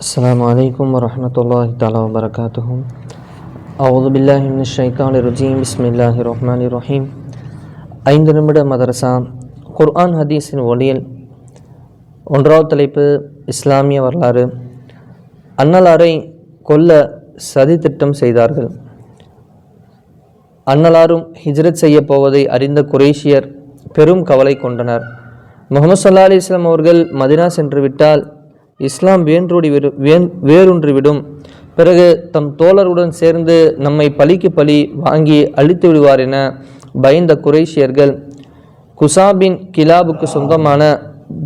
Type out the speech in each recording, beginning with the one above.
السلام عليكم ورحمة الله تعالى وبركاته أعوذ بالله من الشيطان الرجيم بسم الله الرحمن الرحيم ஐந்து நிமிட மதரசா குர்ஆன் ஹதீஸின் ஒளியில் ஒன்றாவது தலைப்பு இஸ்லாமிய வரலாறு அன்னலாரை கொல்ல சதி திட்டம் செய்தார்கள் அன்னலாரும் ஹிஜ்ரத் செய்ய போவதை அறிந்த குரேஷியர் பெரும் கவலை கொண்டனர் முகமது சல்லா அலிஸ்லாம் அவர்கள் மதினா சென்று விட்டால் இஸ்லாம் வேன்றோடி விடு வேன் வேரூன்றிவிடும் பிறகு தம் தோழருடன் சேர்ந்து நம்மை பழிக்கு பழி வாங்கி அழித்து விடுவார் என பயந்த குரேஷியர்கள் குசாபின் கிலாபுக்கு சொந்தமான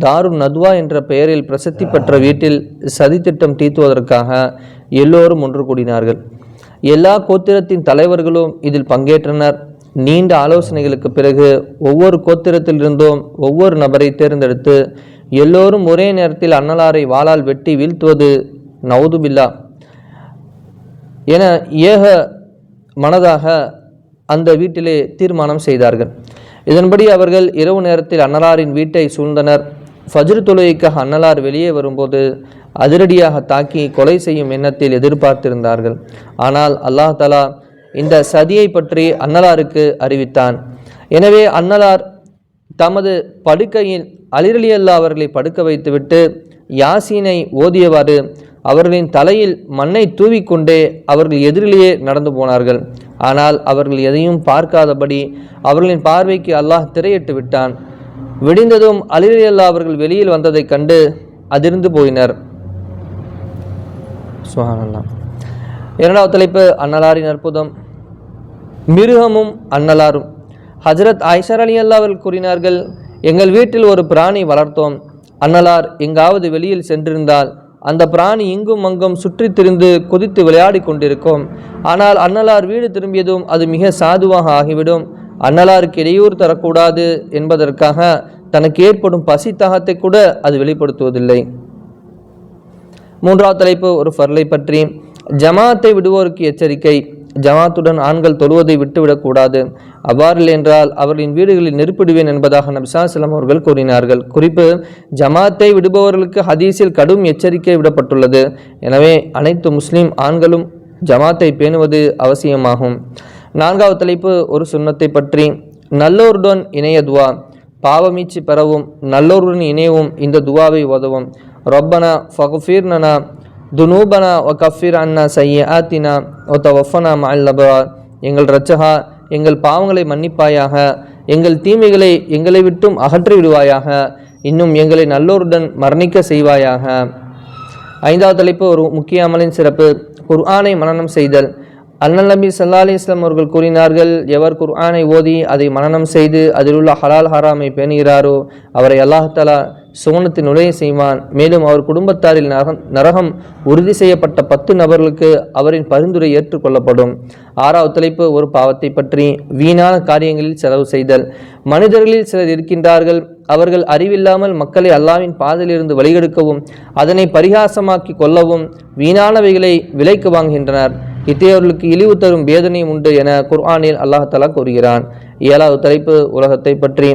தாரு நத்வா என்ற பெயரில் பிரசித்தி பெற்ற வீட்டில் சதித்திட்டம் தீர்த்துவதற்காக எல்லோரும் ஒன்று கூடினார்கள். எல்லா கோத்திரத்தின் தலைவர்களும் இதில் பங்கேற்றனர். நீண்ட ஆலோசனைகளுக்கு பிறகு ஒவ்வொரு கோத்திரத்திலிருந்தும் ஒவ்வொரு நபரை தேர்ந்தெடுத்து எல்லோரும் ஒரே நேரத்தில் அன்னலாரை வாளால் வெட்டி வீழ்த்துவது நவுதுபில்லா. என ஏக மனதாக அந்த வீட்டிலே தீர்மானம் செய்தார்கள். இதன்படி அவர்கள் இரவு நேரத்தில் அன்னலாரின் வீட்டை சூழ்ந்தனர். ஃபஜ்ர் தொழுகைக்காக அன்னலார் வெளியே வரும்போது அதிரடியாக தாக்கி கொலை செய்யும் எண்ணத்தில் எதிர்பார்த்திருந்தார்கள். ஆனால் அல்லாஹ் தலா இந்த சதியை பற்றி அன்னலாருக்கு அறிவித்தான். எனவே அன்னலார் தமது படுக்கையில் அலிரலி அல்லா அவர்களை படுக்க வைத்துவிட்டு யாசீனை ஓதியவாறு அவர்களின் தலையில் மண்ணை தூவிக்கொண்டே அவர்கள் எதிரிலேயே நடந்து போனார்கள். ஆனால் அவர்கள் எதையும் பார்க்காதபடி அவர்களின் பார்வைக்கு அல்லாஹ் திரையிட்டு விட்டான். விடிந்ததும் அலிரலியல்லா அவர்கள் வெளியில் வந்ததைக் கண்டு அதிர்ந்து போயினர். சுஹானல்லா இரண்டாவது தலைப்பு அன்னலாரின் அற்புதம். மிருகமும் அன்னலாரும். ஹஜரத் ஐசர் அலி அல்லா அவர்கள் கூறினார்கள் எங்கள் வீட்டில் ஒரு பிராணி வளர்த்தோம். அன்னலார் எங்காவது வெளியில் சென்றிருந்தால் அந்த பிராணி இங்கும் அங்கும் சுற்றித் திரிந்து குதித்து விளையாடி கொண்டிருக்கும். ஆனால் அன்னலார் வீடு திரும்பியதும் அது மிக சாதுவாக ஆகிவிடும். அன்னலாருக்கு இடையூறு தரக்கூடாது என்பதற்காக தனக்கு ஏற்படும் பசி தாகத்தை கூட அது வெளிப்படுத்துவதில்லை. மூன்றாவது தலைப்பு ஒரு ஃபர்லை பற்றி. ஜமாத்தை விடுவோருக்கு எச்சரிக்கை. ஜமாத்துடன் ஆண்கள் தொழுவதை விட்டுவிடக்கூடாது அவ்வாறில் என்றால் அவர்களின் வீடுகளில் நெருப்பிடுவேன் என்பதாக நபிசாசலம் அவர்கள் கூறினார்கள். குறிப்பு ஜமாத்தை விடுபவர்களுக்கு ஹதீஸில் கடும் எச்சரிக்கை விடப்பட்டுள்ளது. எனவே அனைத்து முஸ்லீம் ஆண்களும் ஜமாத்தை பேணுவது அவசியமாகும். நான்காவது தலைப்பு ஒரு சுண்ணத்தை பற்றி. நல்லோருடன் இணைய துவா. பாவமீச்சு பெறவும் நல்லோருடன் இணையவும் இந்த துவாவை உதவும் ரொப்பனா ஃபகுஃபீர்னனா துனூபனா ஒ கஃபீர் அண்ணா சைய ஆத்தினா ஒ தவஃபனா மல்லபா எங்கள் ரச்சகா எங்கள் பாவங்களை மன்னிப்பாயாக எங்கள் தீமைகளை எங்களை விட்டும் அகற்றி விடுவாயாக இன்னும் எங்களை நல்லோருடன் மரணிக்க செய்வாயாக ஐந்தாவது தலைப்பு ஒரு முக்கிய அமலின் சிறப்பு குர்ஆனை மனனம் செய்தல் அண்ணல் நபி சல்லா அலி இஸ்லாம் அவர்கள் கூறினார்கள் எவர் குர்ஆனை ஓதி அதை மனனம் செய்து அதில் உள்ள ஹலால் ஹராமை பேணுகிறாரோ அவரை அல்லாஹாலா சுவனத்தில் நுழைய செய்வான். மேலும் அவர் குடும்பத்தாரில் நரகம் நரகம் உறுதி செய்யப்பட்ட பத்து நபர்களுக்கு அவரின் பரிந்துரை ஏற்றுக்கொள்ளப்படும் ஆறாவது தலைப்பு ஒரு பாவத்தை பற்றி வீணான காரியங்களில் செலவு செய்தல். மனிதர்களில் சிலர் இருக்கின்றார்கள். அவர்கள் அறிவில்லாமல் மக்களை அல்லாவின் பாதையிலிருந்து வழிகெடுக்கவும் அதனை பரிகாசமாக்கி கொள்ளவும் வீணானவைகளை விலைக்கு வாங்குகின்றனர். இத்தகையவர்களுக்கு இழிவு தரும் வேதனையும் உண்டு என குர்ஆனில் அல்லாஹலா கூறுகிறான். ஏழாவது தலைப்பு உலகத்தை பற்றி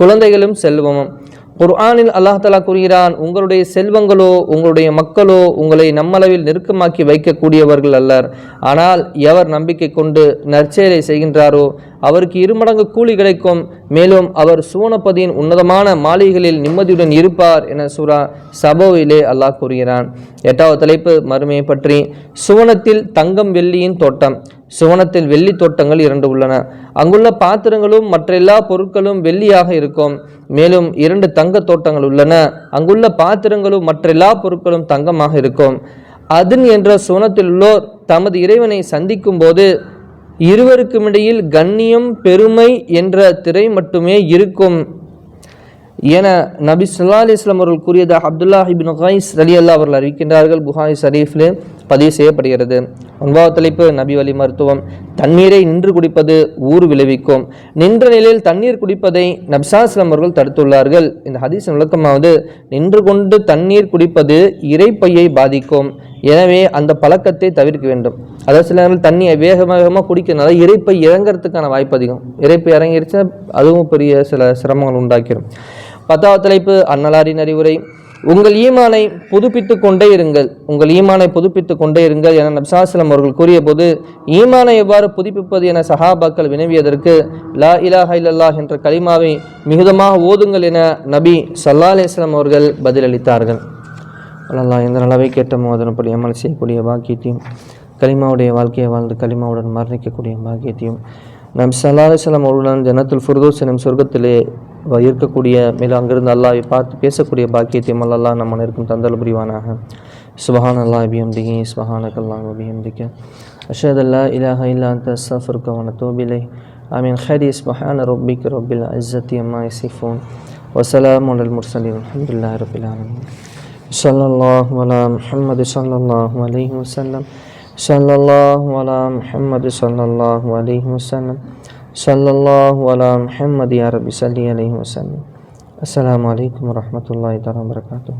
குழந்தைகளும் செல்வமும். குர்ஆனில் அல்லாஹாலா கூறுகிறான் உங்களுடைய செல்வங்களோ உங்களுடைய மக்களோ உங்களை நம்மளவில் நெருக்கமாக்கி வைக்கக்கூடியவர்கள் அல்லர். ஆனால் எவர் நம்பிக்கை கொண்டு நற்செயலை செய்கின்றாரோ அவருக்கு இருமடங்கு கூலி கிடைக்கும். மேலும் அவர் சூனப்பதியின் உன்னதமான மாளிகைகளில் நிம்மதியுடன் இருப்பார் என சூரா சபோவிலே அல்லாஹ் கூறுகிறான். எட்டாவது தலைப்பு மறுமையை பற்றி. சுவனத்தில் தங்கம் வெள்ளியின் தோட்டம். சுவனத்தில் வெள்ளி தோட்டங்கள் இரண்டு உள்ளன. அங்குள்ள பாத்திரங்களும் மற்ற எல்லா பொருட்களும் வெள்ளியாக இருக்கும். மேலும் இரண்டு தங்க தோட்டங்கள் உள்ளன. அங்குள்ள பாத்திரங்களும் மற்ற எல்லா பொருட்களும் தங்கமாக இருக்கும். அதன் என்ற சுவனத்தில் உள்ளோர் தமது இறைவனை சந்திக்கும் போது இருவருக்கும் இடையில் கண்ணியம் பெருமை என்ற திரை மட்டுமே இருக்கும். என நபி சொல்லா அலிஸ்லாம் அவர்கள் கூறியதாக அப்துல்லா ஹிபின் கைஸ் அலி அல்லா அவர்கள் அறிவிக்கின்றார்கள். புகாரி ஷரீஃபில் பதிவு செய்யப்படுகிறது. ஒன்பதாவது தலைப்பு நபி வழி மருத்துவம். தண்ணீரை நின்று குடிப்பது ஊர் விளைவிக்கும். நின்ற நிலையில் தண்ணீர் குடிப்பதை நப்சாஸ்லம் அவர்கள் தடுத்துள்ளார்கள். இந்த ஹதீஸ் விளக்கமாவது நின்று கொண்டு தண்ணீர் குடிப்பது இறைப்பையை பாதிக்கும். எனவே அந்த பழக்கத்தை தவிர்க்க வேண்டும். அதாவது சில நேரங்கள் தண்ணியை வேக வேகமாக குடிக்கிறதுனால இறைப்பை இறங்கிறதுக்கான வாய்ப்பு அதிகம். இறைப்பை இறங்கிருச்சுன்னா அதுவும் பெரிய சில சிரமங்கள் உண்டாக்கிடும் பத்தாவது தலைப்பு அன்னலாரின் அறிவுரை. உங்கள் ஈமானை புதுப்பித்து கொண்டே இருங்கள். உங்கள் ஈமானை புதுப்பித்து கொண்டே இருங்கள் என நப்சாஸ்லம் அவர்கள் கூறியபோது ஈமானை எவ்வாறு புதுப்பிப்பது என சஹாபாக்கள் வினவியதற்கு லா இலாஹ இல்லல்லா என்ற கலிமாவை மிகுதமாக ஓதுங்கள் என நபி சல்லா அலிஸ்லாம் அவர்கள் பதிலளித்தார்கள். அல்லா எந்த அளவை கேட்டமோ அதன்படி அமல் செய்யக்கூடிய பாக்கியத்தையும் கலிமாவுடைய வாழ்க்கையை வாழ்ந்து கலிமாவுடன் மரணிக்கக்கூடிய பாக்கியத்தையும் நம் சல்லா அலிஸ்லாம் அவர்களுடன் ஜனத்துல் ஃபுர்தோஸ் எனும் சொர்க்கத்திலே இருக்கக்கூடிய மேலும் அங்கிருந்து அல்லாஹ்வை பார்த்து பேசக்கூடிய பாக்கியத்தையும் அல்லா நம்ம இருக்கும் தந்தல் புரிவானாக சுபஹான் அல்லா பிஹம்திஹி சுபஹானக் அல்லாஹ் பிஹம்திக்க அஷஹது அல்லா இலாஹ இல்லா அன்த அஸ்தஃபிருக்க வ நத்தூபு இலைஹ் ஆமீன் ஹரி சுபஹான ரப்பிக ரப்பில் இஸ்ஸத்தி அம்மா யசிஃபூன் வஸலாமு அலல் முர்சலீன் அல்ஹம்துலில்லாஹி ரப்பில் ஆலமீன் صلى الله على محمد صلى الله عليه وسلم صلى الله على محمد صلى الله عليه وسلم صلى الله على محمد يا رب صل عليه وسلم السلام عليكم ورحمة الله وبركاته